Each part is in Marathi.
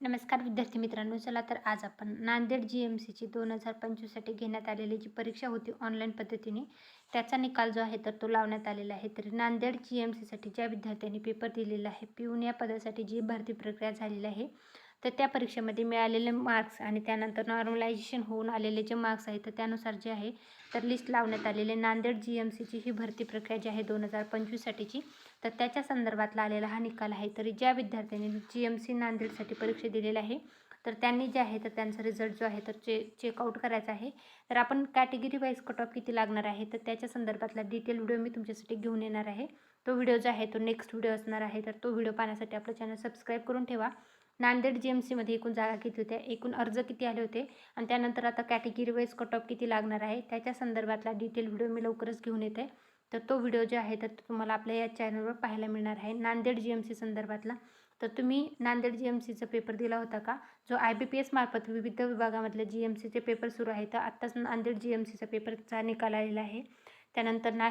नमस्कार विद्यार्थी मित्रांनो चला तर आज आपण नांदेड जी एम सीची दोन हजार पंचवीससाठी घेण्यात आलेली जी परीक्षा होती ऑनलाईन पद्धतीने त्याचा निकाल जो आहे तर तो लावण्यात आलेला आहे. तर नांदेड जी एम सीसाठी ज्या विद्यार्थ्यांनी पेपर दिलेला आहे पिऊन या पदासाठी जी भरती प्रक्रिया झालेली आहे तर त्या परीक्षेमध्ये मिळालेले मार्क्स आणि त्यानंतर नॉर्मलायझेशन होऊन आलेले जे मार्क्स आहेत तर त्यानुसार जे आहे तर लिस्ट लावण्यात आलेले नांदेड जी एम सीची ही भरती प्रक्रिया जी आहे दोन हजार पंचवीससाठीची तर त्याच्या संदर्भातला आलेला हा निकाल आहे. तरी ज्या विद्यार्थ्यांनी जी एम सी नांदेडसाठी परीक्षा दिलेली आहे तर त्यांनी जे आहे तर त्यांचा रिझल्ट जो आहे तर चे चेकआउट करायचा आहे. तर आपण कॅटेगरी वाईज कट ऑफ किती लागणार आहे तर त्याच्या संदर्भातला डिटेल व्हिडिओ मी तुमच्यासाठी घेऊन येणार आहे. तो व्हिडिओ जो आहे तो नेक्स्ट व्हिडिओ असणार आहे तर तो व्हिडिओ पाहण्यासाठी आपलं चॅनल सबस्क्राईब करून ठेवा. नांदेड जी एम सीमध्ये एकूण जागा किती होत्या? एकूण अर्ज किती आले होते? आणि त्यानंतर आता कॅटेगरी वाईज कट ऑफ किती लागणार आहे? त्याच्या संदर्भातला डिटेल व्हिडिओ मी लवकरच घेऊन येते. तर तो व्हिडिओ जो आहे तर तुम्हाला आपल्या या चॅनलवर पाहायला मिळणार आहे. नांदेड जी एम सी संदर्भातला. तर तुम्ही नांदेड जी एम सीचा पेपर दिला होता का? जो आय बी पी एस मार्फत विविध विभागामधले जी एम सीचे पेपर सुरू आहे तर आत्ताच नांदेड जी एम सीचा पेपरचा निकाल आलेला आहे. त्यानंतर ना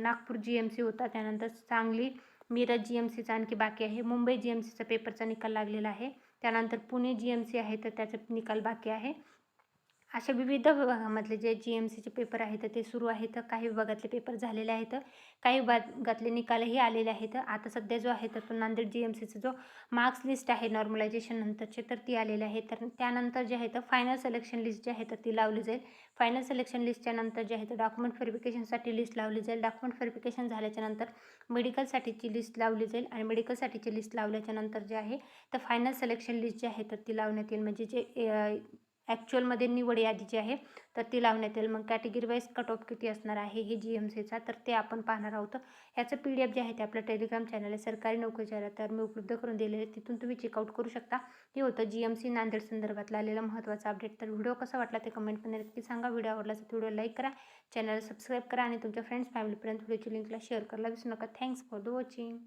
नागपूर जी एम सी होता. त्यानंतर सांगली मिरज जी एम सीचा आणखी बाकी आहे. मुंबई जी एम सीचा पेपरचा निकाल लागलेला आहे. त्यानंतर पुणे जी एम सी आहे तर त्याचा निकाल बाकी आहे. अशा विविध विभागामधले जे जी एम सीचे पेपर आहेत ते सुरू आहेत. काही विभागातले पेपर झालेले आहेत. काही विभागातले निकालही आलेले आहेत. आता सध्या जो आहे तर तो नांदेड जी एम सीचा जो मार्क्स लिस्ट आहे नॉर्मलायझेशन नंतरचे तर ती आलेली आहे. तर त्यानंतर जे आहे तर फायनल सिलेक्शन लिस्ट जी आहे तर ती लावली जाईल. फायनल सिलेक्शन लिस्टच्या नंतर जे आहे तर डॉक्युमेंट व्हेरिफिकेशनसाठी लिस्ट लावली जाईल. डॉक्युमेंट व्हेरिफिकेशन झाल्याच्यानंतर मेडिकलसाठीची लिस्ट लावली जाईल. आणि मेडिकलसाठीची लिस्ट लावल्याच्या नंतर जे आहे तर फायनल सिलेक्शन लिस्ट जी आहे तर ती लावण्यात येईल. म्हणजे जे ॲक्च्युअलमध्ये निवड यादी जी आहे. तर ती लावण्यात येईल मग कॅटेगरी वाईज कट ऑफ किती असणार आहे? हे जी एम सीचा तर ते आपण पाहणार आहोत. ह्याचं पी डी एफ जे आहे ते आपलं टेलिग्राम चॅनल आहे सरकारी नोकरीच्या तर मी उपलब्ध करून दिलेले तिथून तुम्ही चेकआउट करू शकता. हे होतं जी एम सी नांदेड संदर्भातलं आलेलं महत्त्वाचं अपडेट तर व्हिडिओ कसा वाटला ते कमेंटमध्ये नक्की सांगा. व्हिडिओ आवडला तर व्हिडिओ लाईक करा. चॅनल सबस्क्राईब करा आणि तुमच्या फ्रेंड्स फॅमिलीपर्यंत व्हिडिओची लिंकला शेअर करायला विसरू नका. Thanks for the watching